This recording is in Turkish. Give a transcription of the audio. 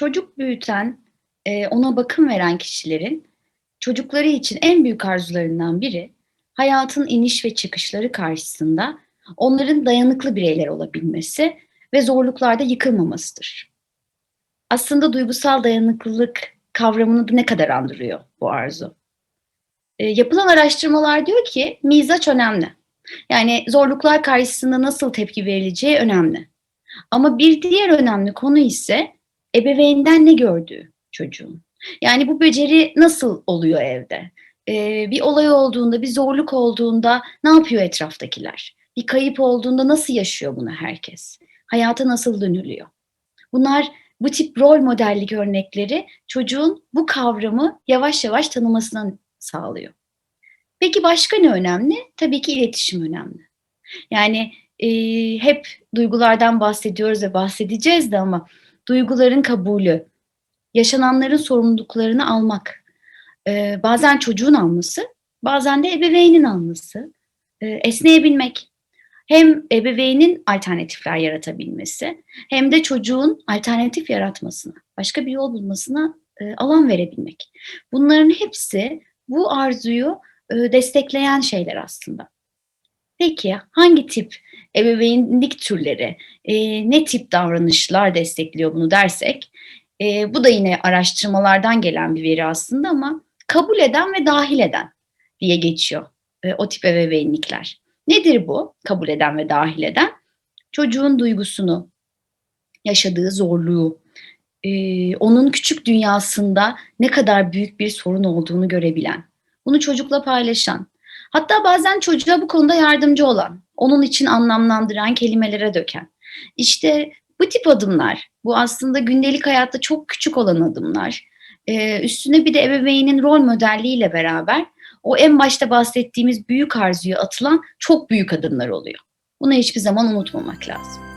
Çocuk büyüten, eee, ona bakım veren kişilerin çocukları için en büyük arzularından biri, hayatın iniş ve çıkışları karşısında onların dayanıklı bireyler olabilmesi ve zorluklarda yıkılmamasıdır. Aslında duygusal dayanıklılık kavramını da ne kadar andırıyor bu arzu. Eee, yapılan araştırmalar diyor ki mizaç önemli. Yani zorluklar karşısında nasıl tepki verileceği önemli. Ama bir diğer önemli konu ise ebeveynden ne gördüğü çocuğun. Yani bu beceri nasıl oluyor evde? Eee, bir olay olduğunda, bir zorluk olduğunda ne yapıyor etraftakiler? Bir kayıp olduğunda nasıl yaşıyor bunu herkes? Hayata nasıl dönülüyor? Bunlar bu tip rol modellik örnekleri çocuğun bu kavramı yavaş yavaş tanımasını sağlıyor. Peki başka ne önemli? Tabii ki iletişim önemli. Yani, eee, hep duygulardan bahsediyoruz ve bahsedeceğiz de ama duyguların kabulü, yaşananların sorumluluklarını almak, eee, bazen çocuğun alması, bazen de ebeveynin alması, eee, esneyebilmek. Hem ebeveynin alternatifler yaratabilmesi hem de çocuğun alternatif yaratmasına, başka bir yol bulmasına, eee, alan verebilmek. Bunların hepsi bu arzuyu, ııı, destekleyen şeyler aslında. Peki hangi tip ebeveynlik türleri, eee, ne tip davranışlar destekliyor bunu dersek, eee, bu da yine araştırmalardan gelen bir veri aslında ama kabul eden ve dâhil eden diye geçiyor, eee, o tip ebeveynlikler. Nedir bu kabul eden ve dâhil eden? Çocuğun duygusunu, yaşadığı zorluğu, eee, onun küçük dünyasında ne kadar büyük bir sorun olduğunu görebilen, bunu çocukla paylaşan, hatta bazen çocuğa bu konuda yardımcı olan, onun için anlamlandıran, kelimelere döken. İşte bu tip adımlar, bu aslında gündelik hayatta çok küçük olan adımlar, eee, üstüne bir de ebeveynin rol modelliğiyle beraber o en başta bahsettiğimiz büyük arzuya atılan çok büyük adımlar oluyor. Bunu hiçbir zaman unutmamak lazım.